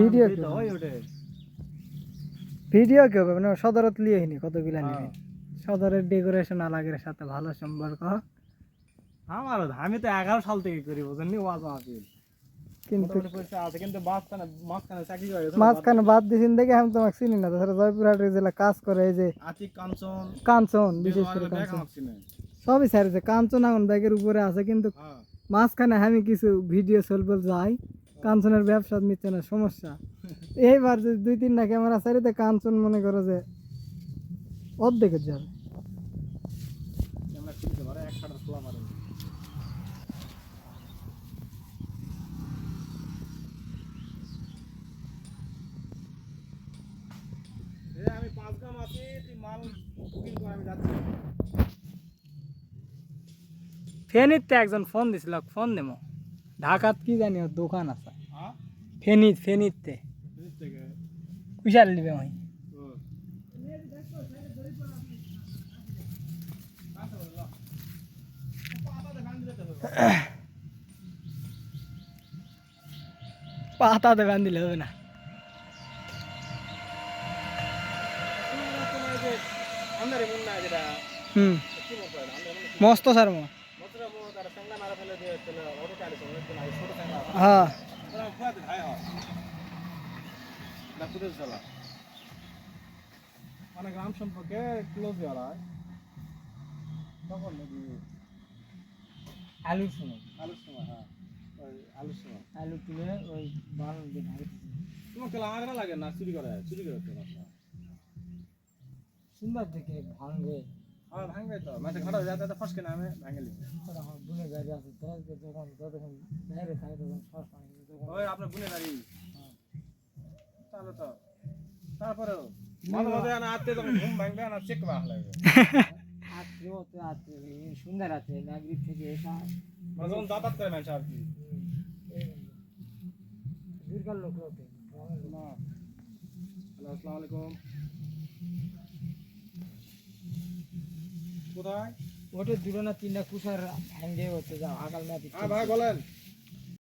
Video video কেউ হয় video কেউ হবে না সদরত লিয়ে হিনি কতগুলা হ্যাঁ। সদরের ডেকোরেশন আলাগের সাথে ভালো সম্পর্ক। আমার আমি তো এগারো সাল থেকে করি বুঝেননি? ওয়াজ মাহফিল কিন্তু মোটামুটি পয়সা আছে কিন্তু মাঝখানে মাঝখানে চাকরি করে তো মাঝখানে বাদ দিয়েছেন দেখে আমি তোমাকে চিনি না। তাছাড়া জয়পুরহাটের জেলা কাজ করে এই যে কাঞ্চন কাঞ্চন বিশেষ করে কাঞ্চন। এখন ব্যাগের উপরে আছে কিন্তু হ্যাঁ। মাঝখানে আমি কিছু ভিডিও চলবে যাই। কাঞ্চনের ব্যবসা নিচ্ছে না সমস্যা। এইবার যদি দুই তিনটা ক্যামেরা সারিতে কাঞ্চন মনে করো যে অর্ধেকের যাবে আমরা কিনতে পারে এক খাটার খোলা মারে এ আমি পাঁচ গ্রাম আছি তুই মাল বুকিং করে আমি যাচ্ছি। ফেনীতে একজন ফোন দিছিল ফোন দেবো। ঢাকাত কি জানি ওর দোকান আছে। হ্যাঁ? ফেনীত। ফেনীতে কুশাল নিবে ভাই ও। পাতাতে বান দিলে হবে না। হুম। মস্ত স্যার মো হ্যাঁ। হয় মানে গ্রাম সম্পর্কে ক্লোজ যারা তখন নাকি আলুর সময় আলুর সময় হ্যাঁ। ওই আলুর সময় আলু তুলে ওই তোমার কেলা আগ্রা লাগে না চুরি করে চুরি করে সুন্দর দেখে ভাঙবে। হ্যাঁ ভাঙবে তো। মানে ঘাটা যাতে তো ফসকে নামে ভাঙে লিখবে বুনে গাড়ি আছে তাহলে যখন যতক্ষণ বাইরে থাকে তখন সব পানি যখন ওই আপনার বুনে দাঁড়ি তাহলে তো তারপরেও মাঝে মাঝে না। আতে তখন ঘুম ভাঙবে না চেক বাহ লাগবে। আজকে হতে আছে সুন্দর আছে নাগরিক থেকে এসা যখন যাতায়াত করে মানুষ আর কি। দীর্ঘাল লোক। আসসালামু আলাইকুম। কোথায় ওটা দুটো না তিনটা কুসার ভেঙে হচ্ছে যা মাটি হ্যাঁ ভাই বলেন।